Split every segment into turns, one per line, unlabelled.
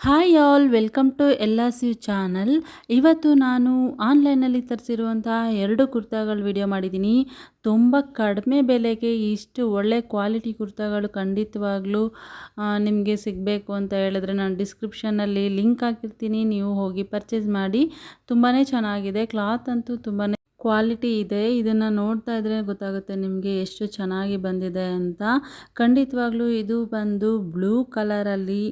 Hi all, welcome to L R U channel. ಇವತ್ತು ನಾನು ಆನ್ಲೈನಲ್ಲಿ ತರಿಸಿರುವಂತಹ ಎರಡು ಕುರ್ತಾಗಳು ವಿಡಿಯೋ ಮಾಡಿದ್ದೀನಿ. ತುಂಬ ಕಡಿಮೆ ಬೆಲೆಗೆ ಇಷ್ಟು ಒಳ್ಳೆ ಕ್ವಾಲಿಟಿ ಕುರ್ತಾಗಳು ಖಂಡಿತವಾಗ್ಲೂ ನಿಮಗೆ ಸಿಗಬೇಕು ಅಂತ ಹೇಳಿದ್ರೆ ನಾನು ಡಿಸ್ಕ್ರಿಪ್ಷನ್ನಲ್ಲಿ ಲಿಂಕ್ ಹಾಕಿರ್ತೀನಿ. ನೀವು ಹೋಗಿ ಪರ್ಚೇಸ್ ಮಾಡಿ. ತುಂಬಾ ಚೆನ್ನಾಗಿದೆ. ಕ್ಲಾತ್ ಅಂತೂ ತುಂಬಾ ಕ್ವಾಲಿಟಿ ಇದೆ. ಇದನ್ನು ನೋಡ್ತಾ ಇದ್ರೆ ಗೊತ್ತಾಗುತ್ತೆ ನಿಮಗೆ ಎಷ್ಟು ಚೆನ್ನಾಗಿ ಬಂದಿದೆ ಅಂತ. ಖಂಡಿತವಾಗ್ಲೂ ಇದು ಬಂದು ಬ್ಲೂ ಕಲರಲ್ಲಿ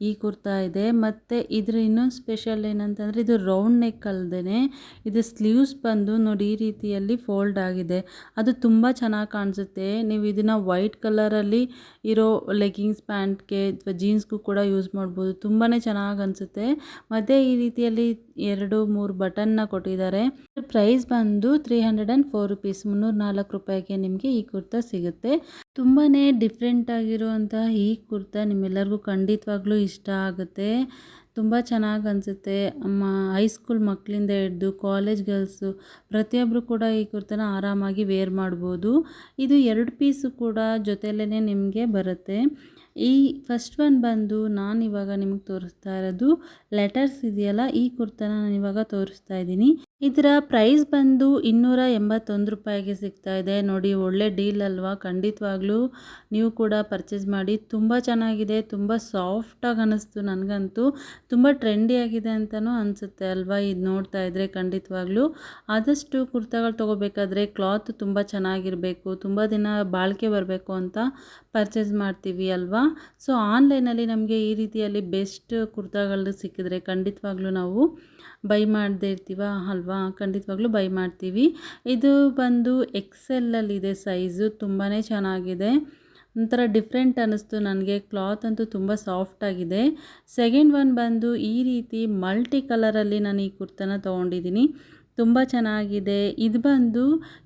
ಈ ಕುರ್ತಾ ಇದೆ. ಮತ್ತು ಇದ್ರ ಇನ್ನೊಂದು ಸ್ಪೆಷಲ್ ಏನಂತಂದರೆ ಇದು ರೌಂಡ್ ನೆಕ್ ಅಲ್ಲದೇ ಇದು ಸ್ಲೀವ್ಸ್ ಬಂದು ನೋಡಿ ಈ ರೀತಿಯಲ್ಲಿ ಫೋಲ್ಡ್ ಆಗಿದೆ. ಅದು ತುಂಬ ಚೆನ್ನಾಗಿ ಕಾಣಿಸುತ್ತೆ. ನೀವು ಇದನ್ನು ವೈಟ್ ಕಲರಲ್ಲಿ ಇರೋ ಲೆಗ್ಗಿಂಗ್ಸ್ ಪ್ಯಾಂಟ್ಗೆ ಅಥವಾ ಜೀನ್ಸ್ಗೂ ಕೂಡ ಯೂಸ್ ಮಾಡ್ಬೋದು. ತುಂಬಾ ಚೆನ್ನಾಗಿ ಅನಿಸುತ್ತೆ. ಮತ್ತು ಈ ರೀತಿಯಲ್ಲಿ ಎರಡು, ಮೂರು ಬಟನ್ನ ಕೊಟ್ಟಿದ್ದಾರೆ. ಪ್ರೈಸ್ ಬಂದು three hundred and four rupees ಮುನ್ನೂರ ನಾಲ್ಕು ರೂಪಾಯಿಗೆ ನಿಮಗೆ ಈ ಕುರ್ತಾ ಸಿಗುತ್ತೆ. ತುಂಬಾ ಡಿಫ್ರೆಂಟ್ ಆಗಿರುವಂತಹ ಈ ಕುರ್ತಾ ನಿಮ್ಮೆಲ್ಲರಿಗೂ ಖಂಡಿತವಾಗ್ಲೂ ಇಷ್ಟ ಆಗುತ್ತೆ. ತುಂಬ ಚೆನ್ನಾಗಿ ಅನಿಸುತ್ತೆ. ಹೈಸ್ಕೂಲ್ ಮಕ್ಕಳಿಂದ ಹಿಡ್ದು ಕಾಲೇಜ್ ಗರ್ಲ್ಸು ಪ್ರತಿಯೊಬ್ಬರು ಕೂಡ ಈ ಕುರ್ತನ ಆರಾಮಾಗಿ ವೇರ್ ಮಾಡ್ಬೋದು. ಇದು ಎರಡು ಪೀಸು ಕೂಡ ಜೊತೆಯಲ್ಲೇ ನಿಮಗೆ ಬರುತ್ತೆ. ಈ ಫಸ್ಟ್ ಒನ್ ಬಂದು ನಾನು ಇವಾಗ ನಿಮಗೆ ತೋರಿಸ್ತಾ ಇರೋದು ಲೆಟರ್ಸ್ ಇದೆಯಲ್ಲ, ಈ ಕುರ್ತನ ನಾನು ಇವಾಗ ತೋರಿಸ್ತಾ ಇದ್ದೀನಿ. ಇದರ ಪ್ರೈಸ್ ಬಂದು ಇನ್ನೂರ ಎಂಬತ್ತೊಂದು ರೂಪಾಯಿಗೆ ಸಿಗ್ತಾ ಇದೆ. ನೋಡಿ, ಒಳ್ಳೆ ಡೀಲ್ ಅಲ್ವಾ? ಖಂಡಿತವಾಗ್ಲೂ ನೀವು ಕೂಡ ಪರ್ಚೇಸ್ ಮಾಡಿ. ತುಂಬ ಚೆನ್ನಾಗಿದೆ, ತುಂಬ ಸಾಫ್ಟಾಗಿ ಅನ್ನಿಸ್ತು ನನಗಂತೂ. ತುಂಬ ಟ್ರೆಂಡಿಯಾಗಿದೆ ಅಂತಲೂ ಅನಿಸುತ್ತೆ ಅಲ್ವಾ? ಇದು ನೋಡ್ತಾ ಇದ್ದರೆ ಖಂಡಿತವಾಗ್ಲೂ. ಆದಷ್ಟು ಕುರ್ತಾಗಳು ತೊಗೋಬೇಕಾದ್ರೆ ಕ್ಲಾತ್ ತುಂಬ ಚೆನ್ನಾಗಿರಬೇಕು, ತುಂಬ ದಿನ ಬಾಳಿಕೆ ಬರಬೇಕು ಅಂತ ಪರ್ಚೇಸ್ ಮಾಡ್ತೀವಿ ಅಲ್ವಾ? ಸೊ, ಆನ್ಲೈನಲ್ಲಿ ನಮಗೆ ಈ ರೀತಿಯಲ್ಲಿ ಬೆಸ್ಟ್ ಕುರ್ತಾಗಳು ಸಿಕ್ಕಿದ್ರೆ ಖಂಡಿತವಾಗ್ಲೂ ನಾವು ಬೈ ಮಾಡದೇ ಇರ್ತೀವ ಅಲ್ವಾ? ಖಂಡಿತವಾಗ್ಲೂ ಬೈ ಮಾಡ್ತೀವಿ. ಇದು ಬಂದು ಎಕ್ಸೆಲ್ಲಲ್ಲಿದೆ ಸೈಜು ತುಂಬಾ ಚೆನ್ನಾಗಿದೆ. ಒಂಥರ ಡಿಫ್ರೆಂಟ್ ಅನ್ನಿಸ್ತು ನನಗೆ. ಕ್ಲಾತ್ ಅಂತೂ ತುಂಬ ಸಾಫ್ಟಾಗಿದೆ ಸೆಕೆಂಡ್ ಒನ್ ಬಂದು ಈ ರೀತಿ ಮಲ್ಟಿ ಕಲರಲ್ಲಿ ನಾನು ಈ ಕುರ್ತನ ತೊಗೊಂಡಿದ್ದೀನಿ. ತುಂಬ ಚೆನ್ನಾಗಿದೆ. ಇದು ಬಂದು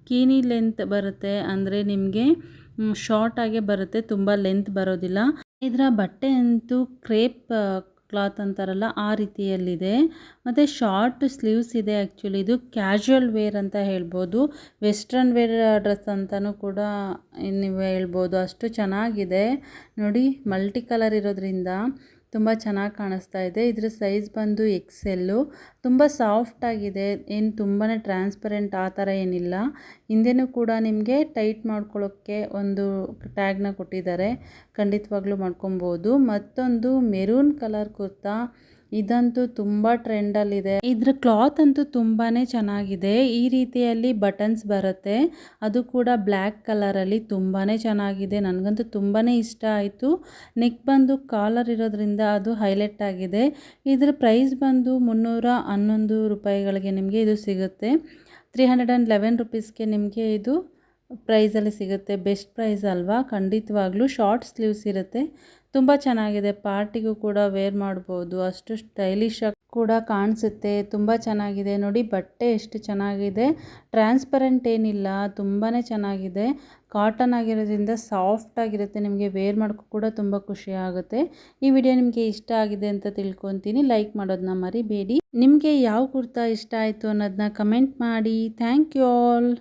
ಕೀನಿ ಲೆಂತ್ ಬರುತ್ತೆ. ಅಂದರೆ ನಿಮಗೆ ಶಾರ್ಟಾಗೆ ಬರುತ್ತೆ. ತುಂಬ ಲೆಂತ್ ಬರೋದಿಲ್ಲ. ಇದರ ಬಟ್ಟೆ ಅಂತೂ ಕ್ರೇಪ್ ಕ್ಲಾತ್ ಅಂತಾರಲ್ಲ, ಆ ರೀತಿಯಲ್ಲಿದೆ. ಮತ್ತು ಶಾರ್ಟ್ ಸ್ಲೀವ್ಸ್ ಇದೆ ಆ್ಯಕ್ಚುಲಿ ಇದು ಕ್ಯಾಶುವಲ್ ವೇರ್ ಅಂತ ಹೇಳ್ಬೋದು. ವೆಸ್ಟ್ರನ್ ವೇರ್ ಡ್ರೆಸ್ ಅಂತಲೂ ಕೂಡ ನೀವು ಹೇಳ್ಬೋದು. ಅಷ್ಟು ಚೆನ್ನಾಗಿದೆ. ನೋಡಿ ಮಲ್ಟಿ ಕಲರ್ ಇರೋದ್ರಿಂದ. ತುಂಬ ಚೆನ್ನಾಗಿ ಕಾಣಿಸ್ತಾ ಇದೆ. ಇದರ ಸೈಜ್ ಬಂದು ಎಕ್ಸೆಲ್ಲು ತುಂಬ ಸಾಫ್ಟಾಗಿದೆ ಏನು ತುಂಬಾ ಟ್ರಾನ್ಸ್ಪರೆಂಟ್ ಆ ಥರ ಏನಿಲ್ಲ. ಹಿಂದೆನೂ ಕೂಡ ನಿಮಗೆ ಟೈಟ್ ಮಾಡ್ಕೊಳ್ಳೋಕ್ಕೆ ಒಂದು ಟ್ಯಾಗ್ನ ಕೊಟ್ಟಿದ್ದಾರೆ. ಖಂಡಿತವಾಗ್ಲೂ ಮಾಡ್ಕೊಬೋದು. ಮತ್ತೊಂದು ಮೆರೂನ್ ಕಲರ್ ಕುರ್ತಾ. ಇದಂತೂ ತುಂಬ ಟ್ರೆಂಡಲ್ಲಿದೆ. ಇದ್ರ ಕ್ಲಾತ್ ಅಂತೂ ತುಂಬಾನೇ ಚೆನ್ನಾಗಿದೆ. ಈ ರೀತಿಯಲ್ಲಿ ಬಟನ್ಸ್ ಬರುತ್ತೆ. ಅದು ಕೂಡ ಬ್ಲ್ಯಾಕ್ ಕಲರಲ್ಲಿ ತುಂಬಾನೇ ಚೆನ್ನಾಗಿದೆ. ನನಗಂತೂ ತುಂಬಾನೇ ಇಷ್ಟ ಆಯಿತು. ನೆಕ್ ಬಂದು ಕಾಲರ್ ಇರೋದ್ರಿಂದ ಅದು ಹೈಲೈಟ್ ಆಗಿದೆ. ಇದ್ರ ಪ್ರೈಸ್ ಬಂದು ಮುನ್ನೂರ ಹನ್ನೊಂದು ರೂಪಾಯಿಗಳಿಗೆ ನಿಮಗೆ ಇದು ಸಿಗುತ್ತೆ. ತ್ರೀ ಹಂಡ್ರೆಡ್ ಆ್ಯಂಡ್ ಲೆವೆನ್ ರುಪೀಸ್ಗೆ ನಿಮಗೆ ಇದು ಪ್ರೈಸಲ್ಲಿ ಸಿಗುತ್ತೆ. ಬೆಸ್ಟ್ ಪ್ರೈಸ್ ಅಲ್ವಾ? ಖಂಡಿತವಾಗ್ಲೂ ಶಾರ್ಟ್ ಸ್ಲೀವ್ಸ್ ಇರುತ್ತೆ. ತುಂಬ ಚೆನ್ನಾಗಿದೆ. ಪಾರ್ಟಿಗೂ ಕೂಡ ವೇರ್ ಮಾಡ್ಬೋದು. ಅಷ್ಟು ಸ್ಟೈಲಿಶಾಗಿ ಕೂಡ ಕಾಣಿಸುತ್ತೆ. ತುಂಬ ಚೆನ್ನಾಗಿದೆ. ನೋಡಿ, ಬಟ್ಟೆ ಎಷ್ಟು ಚೆನ್ನಾಗಿದೆ. ಟ್ರಾನ್ಸ್ಪರೆಂಟ್ ಏನಿಲ್ಲ. ತುಂಬಾ ಚೆನ್ನಾಗಿದೆ. ಕಾಟನ್ ಆಗಿರೋದ್ರಿಂದ ಸಾಫ್ಟ್ ಆಗಿರುತ್ತೆ. ನಿಮಗೆ ವೇರ್ ಮಾಡೋಕ್ಕೂ ಕೂಡ ತುಂಬ ಖುಷಿ ಆಗುತ್ತೆ. ಈ ವಿಡಿಯೋ ನಿಮಗೆ ಇಷ್ಟ ಆಗಿದೆ ಅಂತ ತಿಳ್ಕೊತೀನಿ. ಲೈಕ್ ಮಾಡೋದನ್ನ ಮರಿಬೇಡಿ. ನಿಮಗೆ ಯಾವ ಕುರ್ತಾ ಇಷ್ಟ ಆಯಿತು ಅನ್ನೋದನ್ನ ಕಮೆಂಟ್ ಮಾಡಿ. Thank you all